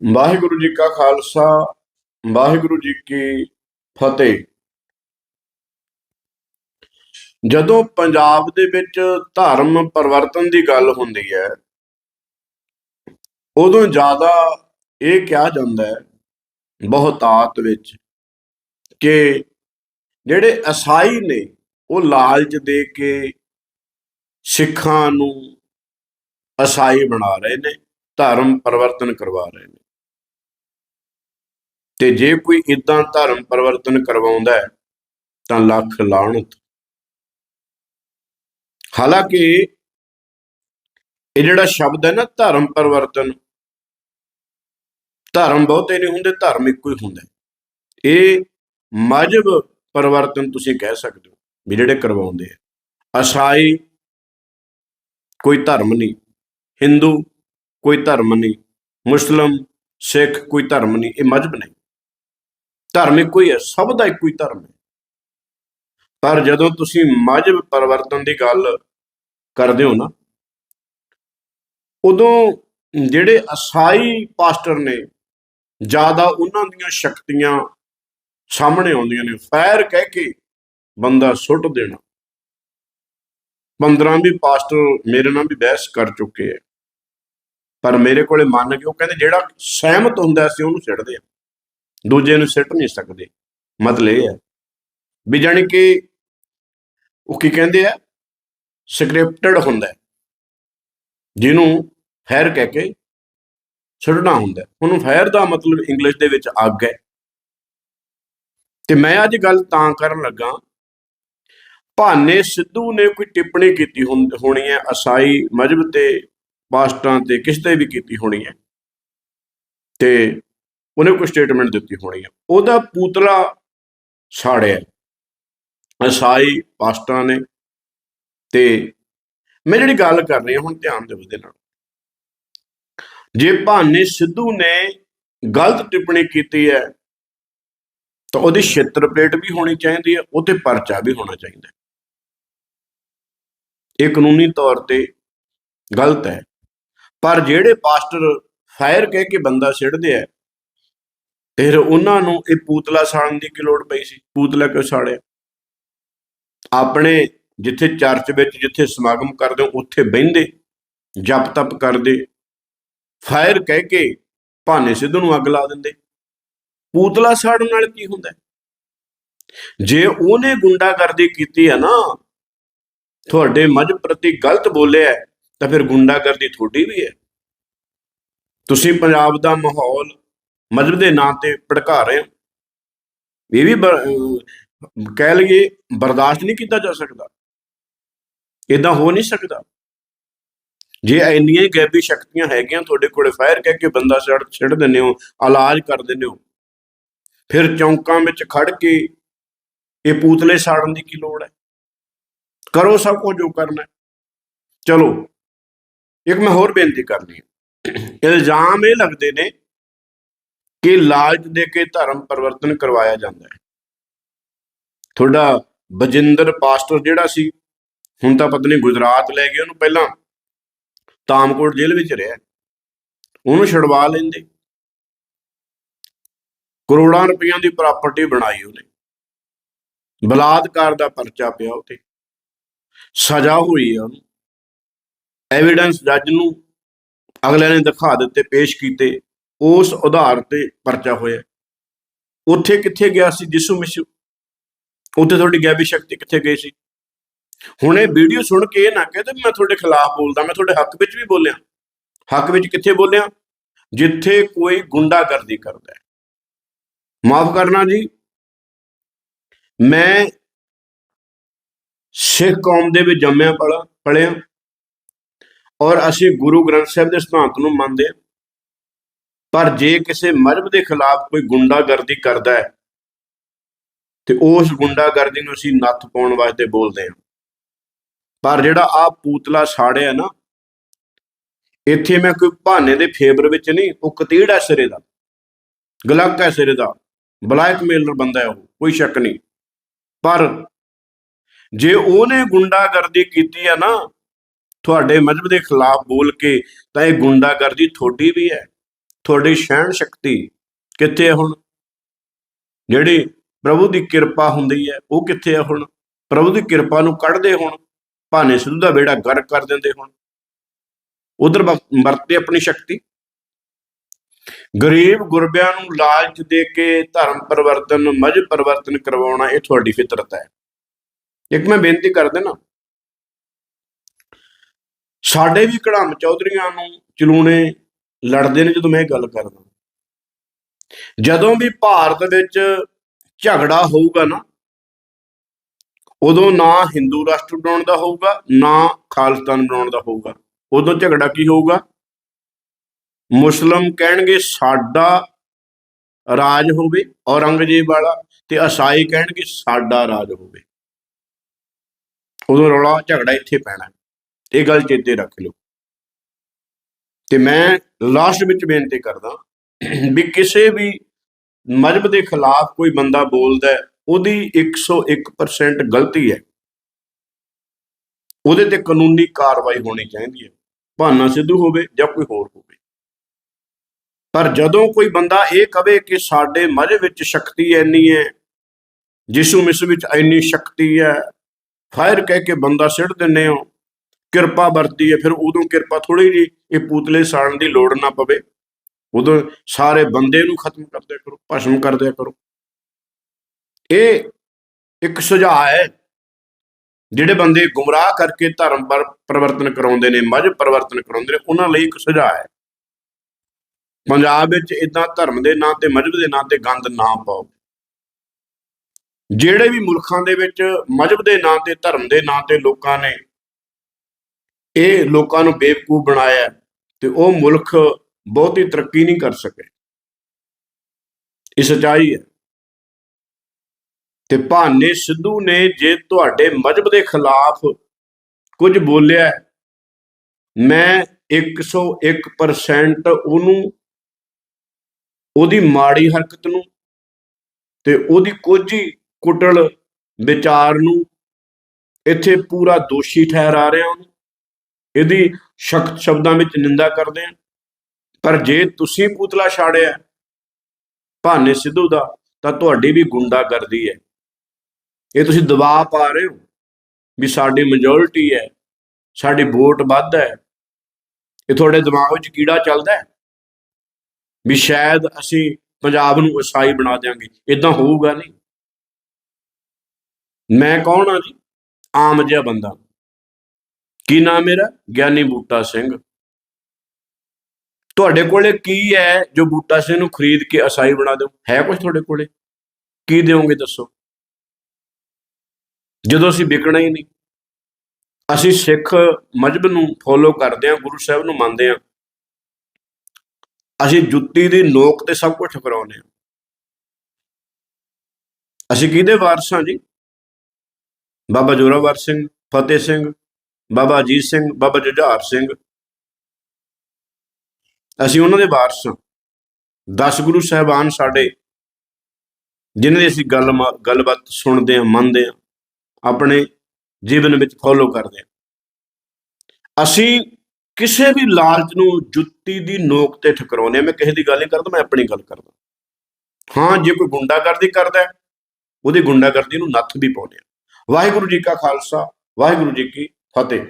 ਵਾਹਿਗੁਰੂ ਜੀ ਕਾ ਖਾਲਸਾ, ਵਾਹਿਗੁਰੂ ਜੀ ਕੀ ਫਤਿਹ। ਜਦੋਂ ਪੰਜਾਬ ਦੇ ਵਿੱਚ ਧਰਮ ਪਰਿਵਰਤਨ ਦੀ ਗੱਲ ਹੁੰਦੀ ਹੈ, ਉਦੋਂ ਜ਼ਿਆਦਾ ਇਹ ਕਿਹਾ ਜਾਂਦਾ ਹੈ, ਬਹੁਤਾਤ ਵਿੱਚ, ਕਿ ਜਿਹੜੇ ਅਸਾਈ ਨੇ, ਉਹ ਲਾਲਚ ਦੇ ਕੇ ਸਿੱਖਾਂ ਨੂੰ ਈਸਾਈ ਬਣਾ ਰਹੇ ਨੇ, ਧਰਮ ਪਰਿਵਰਤਨ ਕਰਵਾ ਰਹੇ ਨੇ। ਤੇ ਜੇ ਕੋਈ ਇਦਾਂ ਧਰਮ ਪਰਿਵਰਤਨ ਕਰਵਾਉਂਦਾ ਹੈ, ਤਾਂ ਲੱਖ ਲਾਹਣਤ ਹਾਲਾਂਕਿ ਇਹ ਜਿਹੜਾ ਸ਼ਬਦ ਹੈ ਨਾ, ਧਰਮ ਪਰਿਵਰਤਨ, ਧਰਮ ਬਹੁਤੇ ਨਹੀਂ ਹੁੰਦੇ, ਧਰਮ ਇੱਕੋ ਹੀ ਹੁੰਦਾ ਇਹ ਮਜਬ ਪਰਿਵਰਤਨ ਤੁਸੀਂ ਕਹਿ ਸਕਦੇ ਹੋ ਵੀ ਜਿਹੜੇ ਕਰਵਾਉਂਦੇ ਆ। ਅਸਾਈ ਕੋਈ ਧਰਮ ਨਹੀਂ, ਹਿੰਦੂ ਕੋਈ ਧਰਮ ਨਹੀਂ, ਮੁਸਲਮ, ਸਿੱਖ ਕੋਈ ਧਰਮ ਨਹੀਂ, ਇਹ ਮਜਬ ਨਹੀਂ। ਧਰਮ ਇੱਕੋ ਹੀ ਹੈ, ਸਭ ਦਾ ਇੱਕੋ ਹੀ ਧਰਮ ਹੈ। ਪਰ ਜਦੋਂ ਤੁਸੀਂ ਮਜਬ ਪਰਿਵਰਤਨ ਦੀ ਗੱਲ ਕਰਦੇ ਹੋ ਨਾ, ਉਦੋਂ ਜਿਹੜੇ ਅਸਾਈ ਪਾਸਟਰ ਨੇ, ਜ਼ਿਆਦਾ ਉਹਨਾਂ ਦੀਆਂ ਸ਼ਕਤੀਆਂ ਸਾਹਮਣੇ ਆਉਂਦੀਆਂ ਨੇ। ਫੈਰ ਕਹਿ ਕੇ ਬੰਦਾ ਸੁੱਟ ਦੇਣਾ। 15 ਵੀ ਪਾਸਟਰ ਮੇਰੇ ਨਾਲ ਵੀ ਬਹਿਸ ਕਰ ਚੁੱਕੇ ਹੈ। ਪਰ ਮੇਰੇ ਕੋਲੇ ਮੰਨ ਕੇ ਉਹ ਕਹਿੰਦੇ ਜਿਹੜਾ ਸਹਿਮਤ ਹੁੰਦਾ ਸੀ ਉਹਨੂੰ ਸਿੱਟਦੇ ਆ ਦੂਜੇ ਨੂੰ ਸਿੱਟ ਨਹੀਂ ਸਕਦੇ। ਮਤਲਬ ਇਹ ਹੈ ਵੀ ਜਾਣੀ ਕਿ ਉਹ ਕੀ ਕਹਿੰਦੇ ਆ? ਸਕ੍ਰਿਪਟਡ ਹੁੰਦਾ ਜਿਹਨੂੰ ਫੈਰ ਕਹਿ ਕੇ ਛੱਡਣਾ ਹੁੰਦਾ ਹੈ। ਉਹਨੂੰ ਫਾਇਰ ਦਾ ਮਤਲਬ ਇੰਗਲਿਸ਼ ਦੇ ਵਿੱਚ ਅੱਗ ਹੈ। ਤੇ ਮੈਂ ਅੱਜ ਗੱਲ ਤਾਂ ਕਰਨ ਲੱਗਾ, ਭਾਨੇ ਸਿੱਧੂ ਨੇ ਕੋਈ ਟਿੱਪਣੀ ਕੀਤੀ ਹੁੰ- ਹੋਣੀ ਹੈ, ਅਸਾਈ ਮਜਬ ਤੇ ਪਾਸਟਾਂ ਤੇ ਕਿਸ ਤੇ ਵੀ ਕੀਤੀ ਹੋਣੀ ਹੈ। ਤੇ ਉਹਨੇ ਕੋਈ ਸਟੇਟਮੈਂਟ ਦਿੱਤੀ ਹੋਣੀ ਹੈ ਉਹਦਾ ਪੂਤਲਾ ਸਾੜਿਆ। ਅਸਾਈ ਪਾਸਟਾਂ ਨੇ ਤੇ ਮੈਂ ਜਿਹੜੀ ਗੱਲ ਕਰ ਰਹੀ ਹਾਂ ਹੁਣ ਧਿਆਨ ਦਿਓ ਇਹਦੇ ਨਾਲ। ਜੇ ਭਾਨੇ ਸਿੱਧੂ ਨੇ ਗਲਤ ਟਿੱਪਣੀ ਕੀਤੀ ਹੈ, ਤਾਂ ਉਹਦੀ ਛਿੱਤਰ ਪਲੇਟ ਵੀ ਹੋਣੀ ਚਾਹੀਦੀ ਹੈ ਉਹ ਤੇ ਪਰਚਾ ਵੀ ਹੋਣਾ ਚਾਹੀਦਾ ਇਹ ਕਾਨੂੰਨੀ ਤੌਰ ਤੇ ਗਲਤ ਹੈ। ਪਰ ਜਿਹੜੇ ਪਾਸਟਰ ਫਾਇਰ ਕਹਿ ਕੇ ਬੰਦਾ ਸਿੱਟਦੇ ਆ ਫਿਰ ਉਹਨਾਂ ਨੂੰ ਇਹ ਪੂਤਲਾ ਸਾੜਨ ਦੀ ਕੀ ਲੋੜ ਪਈ ਸੀ? ਪੂਤਲਾ ਕਿਉਂ ਸਾੜਿਆ? ਆਪਣੇ ਜਿੱਥੇ ਚਰਚ ਵਿੱਚ ਜਿੱਥੇ ਸਮਾਗਮ ਕਰਦੇ ਹੋ, ਉੱਥੇ ਬਹਿੰਦੇ ਜਪ ਤਪ ਕਰਦੇ, ਫਾਇਰ ਕਹਿ ਕੇ ਭਾਨੇ ਸਿੱਧੂ ਨੂੰ ਅੱਗ ਲਾ ਦਿੰਦੇ। ਪੂਤਲਾ ਸਾੜਨ ਨਾਲ ਕੀ ਹੁੰਦਾ? ਜੇ ਉਹਨੇ ਗੁੰਡਾਗਰਦੀ ਕੀਤੀ ਹੈ ਨਾ, ਤੁਹਾਡੇ ਮਜਬ ਪ੍ਰਤੀ ਗਲਤ ਬੋਲਿਆ ਤਾਂ ਫਿਰ ਗੁੰਡਾਗਰਦੀ ਤੁਹਾਡੀ ਵੀ ਹੈ। ਤੁਸੀਂ ਪੰਜਾਬ ਦਾ ਮਾਹੌਲ ਮਜ਼ਹਬ ਦੇ ਨਾਂ ਤੇ ਭੜਕਾ ਰਹੇ ਹੋ। ਇਹ ਵੀ ਕਹਿ ਲਈਏ ਬਰਦਾਸ਼ਤ ਨਹੀਂ ਕੀਤਾ ਜਾ ਸਕਦਾ। ਇਦਾਂ ਹੋ ਨਹੀਂ ਸਕਦਾ। ਜੇ ਇੰਨੀਆਂ ਹੀ ਗੈਬੀ ਸ਼ਕਤੀਆਂ ਹੈਗੀਆਂ ਤੁਹਾਡੇ ਕੋਲੇ, ਫਾਇਰ ਕਹਿ ਕੇ ਬੰਦਾ ਛੱਡ ਛੱਡ ਦਿੰਦੇ ਹੋ, ਇਲਾਜ ਕਰ ਦਿੰਦੇ ਹੋ। ਫਿਰ ਚੌਂਕਾਂ ਵਿੱਚ ਖੜ ਕੇ ਇਹ ਪੂਤਲੇ ਸਾੜਨ ਦੀ ਕੀ ਲੋੜ ਹੈ? ਕਰੋ ਸਭ ਕੁਝ ਜੋ ਕਰਨਾ ਚਲੋ, ਇੱਕ ਮੈਂ ਹੋਰ ਬੇਨਤੀ ਕਰਨੀ ਹੈ। ਇਲਜ਼ਾਮ ਇਹ ਲੱਗਦੇ ਨੇ ਕਿ ਲਾਲਚ ਦੇ ਕੇ ਧਰਮ ਪਰਿਵਰਤਨ ਕਰਵਾਇਆ ਜਾਂਦਾ ਹੈ। ਤੁਹਾਡਾ ਬਜਿੰਦਰ ਪਾਸਟਰ ਜਿਹੜਾ ਸੀ, ਹੁਣ ਤਾਂ ਪਤਨੀ ਗੁਜਰਾਤ ਲੈ ਗਏ, ਉਹਨੂੰ ਪਹਿਲਾਂ ਤਾਮਕੋਟ ਜੇਲ੍ਹ ਵਿੱਚ ਰਿਹਾ। ਉਹਨੂੰ ਛਡਵਾ ਲੈਂਦੇ। ਕਰੋੜਾਂ ਰੁਪਈਆਂ ਦੀ ਪ੍ਰਾਪਰਟੀ ਬਣਾਈ ਉਹਨੇ। ਬਲਾਤਕਾਰ ਦਾ ਪਰਚਾ ਪਿਆ ਉਤੇ ਸਜ਼ਾ ਹੋਈ ਆ ਉਹਨੂੰ। ਐਵੀਡੈਂਸ ਜੱਜ ਨੂੰ ਅਗਲੇ ਨੇ ਦਿਖਾ ਦਿੱਤੇ, ਪੇਸ਼ ਕੀਤੇ। ਉਸ ਆਧਾਰ ਤੇ ਪਰਚਾ ਹੋਇਆ। ਉੱਥੇ ਕਿੱਥੇ ਗਿਆ ਸੀ? ਜਿਸੂ ਮਿਸ਼ੂ। ਉੱਥੇ ਤੁਹਾਡੀ ਗੈਬੀ ਸ਼ਕਤੀ ਕਿੱਥੇ ਗਈ ਸੀ? ਹੁਣ ਇਹ ਵੀਡੀਓ ਸੁਣ ਕੇ ਇਹ ਨਾ ਕਹੇ ਤੇ ਮੈਂ ਤੁਹਾਡੇ ਖਿਲਾਫ ਬੋਲਦਾ, ਮੈਂ ਤੁਹਾਡੇ ਹੱਕ ਵਿੱਚ ਵੀ ਬੋਲਿਆ। ਹੱਕ ਵਿੱਚ ਕਿੱਥੇ ਬੋਲਿਆ? ਜਿੱਥੇ ਕੋਈ ਗੁੰਡਾਗਰਦੀ ਕਰਦਾ ਹੈ। ਮਾਫ ਕਰਨਾ ਜੀ। ਮੈਂ ਸਿੱਖ ਕੌਮ ਦੇ ਵਿੱਚ ਜੰਮਿਆ ਪਲਾ ਪੜਿਆ ਔਰ ਅਸੀਂ ਗੁਰੂ ਗ੍ਰੰਥ ਸਾਹਿਬ ਦੇ ਸਿਧਾਂਤ ਨੂੰ ਮੰਨਦੇ ਹਾਂ। ਪਰ ਜੇ ਕਿਸੇ ਮਰਬ ਦੇ ਖਿਲਾਫ ਕੋਈ ਗੁੰਡਾਗਰਦੀ ਕਰਦਾ ਹੈ, ਤੇ ਉਸ ਗੁੰਡਾਗਰਦੀ ਨੂੰ ਅਸੀਂ ਨੱਥ ਪਾਉਣ ਵਾਸਤੇ ਬੋਲਦੇ ਹਾਂ। ਪਰ ਜਿਹੜਾ ਆ ਪੂਤਲਾ ਸਾੜਿਆ ਨਾ, ਇੱਥੇ ਮੈਂ ਕੋਈ ਬਹਾਨੇ ਦੇ ਫੇਵਰ ਵਿੱਚ ਨਹੀਂ, ਉਹ ਕਤੀੜ ਹੈ ਸਿਰੇ ਦਾ, ਗਲਕ ਹੈ ਸਿਰੇ ਦਾ ਬਲੈਕਮੇਲਰ ਬੰਦਾ ਹੈ ਉਹ, ਕੋਈ ਸ਼ੱਕ ਨਹੀਂ। ਪਰ ਜੇ ਉਹਨੇ ਗੁੰਡਾਗਰਦੀ ਕੀਤੀ ਹੈ ਨਾ, ਤੁਹਾਡੇ ਮਜਹਬ ਦੇ ਖਿਲਾਫ ਬੋਲ ਕੇ, ਤਾਂ ਇਹ ਗੁੰਡਾਗਰਦੀ ਥੋੜੀ ਵੀ ਹੈ। ਤੁਹਾਡੀ ਸਹਿਣ ਸ਼ਕਤੀ ਕਿੱਥੇ ਹੈ ਹੁਣ? ਜਿਹੜੀ ਪ੍ਰਭੂ ਦੀ ਕਿਰਪਾ ਹੁੰਦੀ ਹੈ, ਉਹ ਕਿੱਥੇ ਹੈ ਹੁਣ? ਪ੍ਰਭੂ ਦੀ ਕਿਰਪਾ ਨੂੰ ਕੱਢਦੇ ਹੁਣ, ਭਾਨੇ ਸਿੱਧੂ ਦਾ ਬੇੜਾ ਗਰ ਕਰ ਦਿੰਦੇ ਹੁਣ। ਉਧਰ ਵਰਤੇ ਆਪਣੀ ਸ਼ਕਤੀ। ਗਰੀਬ ਗੁਰਬਿਆਂ ਨੂੰ ਲਾਲਚ ਦੇ ਕੇ ਧਰਮ ਪਰਿਵਰਤਨ ਮਜ਼ਬ ਪਰਿਵਰਤਨ ਕਰਵਾਉਣਾ, ਇਹ ਤੁਹਾਡੀ ਫਿਤਰਤ ਹੈ। ਇੱਕ ਮੈਂ ਬੇਨਤੀ ਕਰ ਦੇਣਾ ਸਾਡੇ ਵੀ ਕੜਮ ਚੌਧਰੀਆਂ ਨੂੰ ਚਲੂਣੇ ਲੜਦੇ ਨੇ ਜਦੋਂ ਮੈਂ ਇਹ ਗੱਲ ਕਰਦਾ। ਜਦੋਂ ਵੀ ਭਾਰਤ ਵਿੱਚ ਝਗੜਾ ਹੋਊਗਾ ਨਾ, ਉਦੋਂ ਨਾ ਹਿੰਦੂ ਰਾਸ਼ਟਰ ਬਣਾਉਣ ਦਾ ਹੋਊਗਾ, ਨਾ ਖਾਲਿਸਤਾਨ ਬਣਾਉਣ ਦਾ ਹੋਊਗਾ। ਉਦੋਂ ਝਗੜਾ ਕੀ ਹੋਊਗਾ? ਮੁਸਲਮ ਕਹਿਣਗੇ, ਸਾਡਾ ਰਾਜ ਹੋਵੇ ਔਰੰਗਜ਼ੇਬ ਵਾਲਾ ਤੇ ਈਸਾਈ ਕਹਿਣਗੇ, ਸਾਡਾ ਰਾਜ ਹੋਵੇ। ਉਦੋਂ ਰੌਲਾ ਝਗੜਾ ਇੱਥੇ ਪੈਣਾ। ਇਹ ਗੱਲ ਚੇਤੇ ਰੱਖ ਲਓ। ਤੇ ਮੈਂ ਲਾਸਟ ਵਿੱਚ ਬੇਨਤੀ ਕਰਦਾ ਵੀ ਕਿਸੇ ਵੀ ਮਜਹਬ ਦੇ ਖਿਲਾਫ ਕੋਈ ਬੰਦਾ ਬੋਲਦਾ ਹੈ, ਉਹਦੀ 101% ਗਲਤੀ ਹੈ। ਉਹਦੇ ਤੇ ਕਾਨੂੰਨੀ ਕਾਰਵਾਈ ਹੋਣੀ ਚਾਹੀਦੀ ਹੈ ਭਾਨਾ ਸਿੱਧੂ ਹੋਵੇ ਜਾਂ ਕੋਈ ਹੋਰ ਹੋਵੇ। ਪਰ ਜਦੋਂ ਕੋਈ ਬੰਦਾ ਇਹ ਕਵੇ ਕਿ ਸਾਡੇ ਮਜਹਬ ਵਿੱਚ ਸ਼ਕਤੀ ਐਨੀ ਹੈ ਯਿਸੂ ਮਿਸ ਵਿੱਚ ਐਨੀ ਸ਼ਕਤੀ ਹੈ ਫਾਇਰ ਕਹਿ ਕੇ ਬੰਦਾ ਸਿੱਟ ਦਿੰਨੇ ਹੋ ਕਿਰਪਾ ਵਰਤੀ ਹੈ, ਫਿਰ ਉਦੋਂ ਕਿਰਪਾ ਥੋੜੀ ਜੀ ਇਹ ਪੂਤਲੇ ਸਾੜਨ ਦੀ ਲੋੜ ਨਾ ਪਵੇ। ਉਦੋਂ ਸਾਰੇ ਬੰਦੇ ਨੂੰ ਖਤਮ ਕਰ ਕਰੋ, ਭਸਮ ਕਰ ਕਰੋ। ਇਹ ਇੱਕ ਸੁਝਾਅ ਹੈ, ਜਿਹੜੇ ਬੰਦੇ ਗੁੰਮਰਾਹ ਕਰਕੇ ਧਰਮ ਪਰ- ਪਰਿਵਰਤਨ ਕਰਾਉਂਦੇ ਨੇ ਮਜ੍ਹਬ ਪਰਿਵਰਤਨ ਕਰਾਉਂਦੇ ਨੇ, ਉਹਨਾਂ ਲਈ ਇੱਕ ਸੁਝਾਅ ਹੈ। ਪੰਜਾਬ ਵਿੱਚ ਇਦਾਂ ਧਰਮ ਦੇ ਨਾਂ ਤੇ, ਮਜ੍ਹਬ ਦੇ ਨਾਂ ਤੇ ਗੰਦ ਨਾ ਪਾਓ। ਜਿਹੜੇ ਵੀ ਮੁਲਕਾਂ ਦੇ ਵਿੱਚ ਮਜ੍ਹਬ ਦੇ ਨਾਂ ਤੇ, ਧਰਮ ਦੇ ਨਾਂ ਤੇ ਲੋਕਾਂ ਨੇ ਇਹ ਲੋਕਾਂ ਨੂੰ ਬੇਵਕੂਫ ਬਣਾਇਆ ਤੇ ਉਹ ਮੁਲਕ ਬਹੁਤੀ ਤਰੱਕੀ ਨਹੀਂ ਕਰ ਸਕੇ। ਇਹ ਸਚਾਈ ਹੈ। ਤੇ ਭਾਨੇ ਸਿੱਧੂ ਨੇ ਜੇ ਤੁਹਾਡੇ ਮਜਹਬ ਦੇ ਖਿਲਾਫ ਕੁਝ ਬੋਲਿਆ ਹੈ, ਮੈਂ 101% ਉਹਨੂੰ ਉਹਦੀ ਮਾੜੀ ਹਰਕਤ ਨੂੰ ਤੇ ਉਹਦੀ ਕੋਝੀ ਕੁਟਲ ਵਿਚਾਰ ਨੂੰ ਇੱਥੇ ਪੂਰਾ ਦੋਸ਼ੀ ਠਹਿਰਾ ਰਿਹਾ ਉਹਨੂੰ ਇਹਦੀ ਸ਼ਖਤ ਸ਼ਬਦਾਂ ਵਿੱਚ ਨਿੰਦਾ ਕਰਦੇ ਆ ਪਰ ਜੇ ਤੁਸੀਂ ਪੁਤਲਾ ਛਾੜਿਆ ਭਾਨੇ ਸਿੱਧੂ ਦਾ, ਤਾਂ ਤੁਹਾਡੀ ਵੀ ਗੁੰਡਾਗਰਦੀ ਹੈ। ਇਹ ਤੁਸੀਂ ਦਬਾਅ ਪਾ ਰਹੇ ਹੋ ਵੀ ਸਾਡੀ ਮੈਜੋਰਿਟੀ ਹੈ, ਸਾਡੀ ਵੋਟ ਵੱਧ ਹੈ। ਇਹ ਤੁਹਾਡੇ ਦਿਮਾਗ ਵਿੱਚ ਕੀੜਾ ਚੱਲਦਾ ਹੈ ਵੀ ਸ਼ਾਇਦ ਅਸੀਂ ਪੰਜਾਬ ਨੂੰ ਈਸਾਈ ਬਣਾ ਦਿਆਂਗੇ। ਇਦਾਂ ਹੋਊਗਾ ਨਹੀਂ। ਮੈਂ ਕੌਣ ਆ ਜੀ? ਆਮ ਜਿਹਾ ਬੰਦਾ। ਕੀ ਨਾਮ ਮੇਰਾ? ਗਿਆਨੀ ਬੂਟਾ ਸਿੰਘ। ਤੁਹਾਡੇ ਕੋਲੇ ਕੀ ਹੈ ਜੋ ਬੂਟਾ ਸਿੰਘ ਨੂੰ ਖਰੀਦ ਕੇ ਈਸਾਈ ਬਣਾ ਦਿਓ ਹੈ ਕੁਝ ਤੁਹਾਡੇ ਕੋਲੇ? ਕੀ ਦਿਓਗੇ ਦੱਸੋ? ਜਦੋਂ ਅਸੀਂ ਵਿਕਣਾ ਹੀ ਨਹੀਂ, ਅਸੀਂ ਸਿੱਖ ਮਜਹਬ ਨੂੰ ਫੋਲੋ ਕਰਦੇ ਹਾਂ, ਗੁਰੂ ਸਾਹਿਬ ਨੂੰ ਮੰਨਦੇ ਹਾਂ। ਅਸੀਂ ਜੁੱਤੀ ਦੀ ਨੋਕ ਤੇ ਸਭ ਕੁਝ ਠਕਰਾਉਂਦੇ ਹਾਂ। ਅਸੀਂ ਕਿਹਦੇ ਵਾਰਸ ਹਾਂ ਜੀ? ਬਾਬਾ ਜੋਰਾਵਰ ਸਿੰਘ, ਫਤਿਹ ਸਿੰਘ ਬਾਬਾ ਅਜੀਤ ਸਿੰਘ, ਬਾਬਾ ਜੁਝਾਰ ਸਿੰਘ। ਅਸੀਂ ਉਹਨਾਂ ਦੇ ਵਾਰਸ ਹਾਂ। 10 ਗੁਰੂ ਸਾਹਿਬਾਨ ਸਾਡੇ, ਜਿਨ੍ਹਾਂ ਦੀ ਅਸੀਂ ਗੱਲ ਗੱਲਬਾਤ ਸੁਣਦੇ ਹਾਂ, ਮੰਨਦੇ ਹਾਂ, ਆਪਣੇ ਜੀਵਨ ਵਿੱਚ ਫੋਲੋ ਕਰਦੇ ਹਾਂ। ਅਸੀਂ ਕਿਸੇ ਵੀ ਲਾਲਚ ਨੂੰ ਜੁੱਤੀ ਦੀ ਨੋਕ ਤੇ ਠਕਰਾਉਂਦੇ ਹਾਂ। ਮੈਂ ਕਿਸੇ ਦੀ ਗੱਲ ਨਹੀਂ ਕਰਦਾ, ਮੈਂ ਆਪਣੀ ਗੱਲ ਕਰਦਾ। ਹਾਂ, ਜੇ ਕੋਈ ਗੁੰਡਾਗਰਦੀ ਕਰਦਾ ਉਹਦੀ ਗੁੰਡਾਗਰਦੀ ਨੂੰ ਨੱਥ ਵੀ ਪਾਉਂਦੇ ਆ ਵਾਹਿਗੁਰੂ ਜੀ ਕਾ ਖਾਲਸਾ, ਵਾਹਿਗੁਰੂ ਜੀ ਕੀ ਫਤਿਹ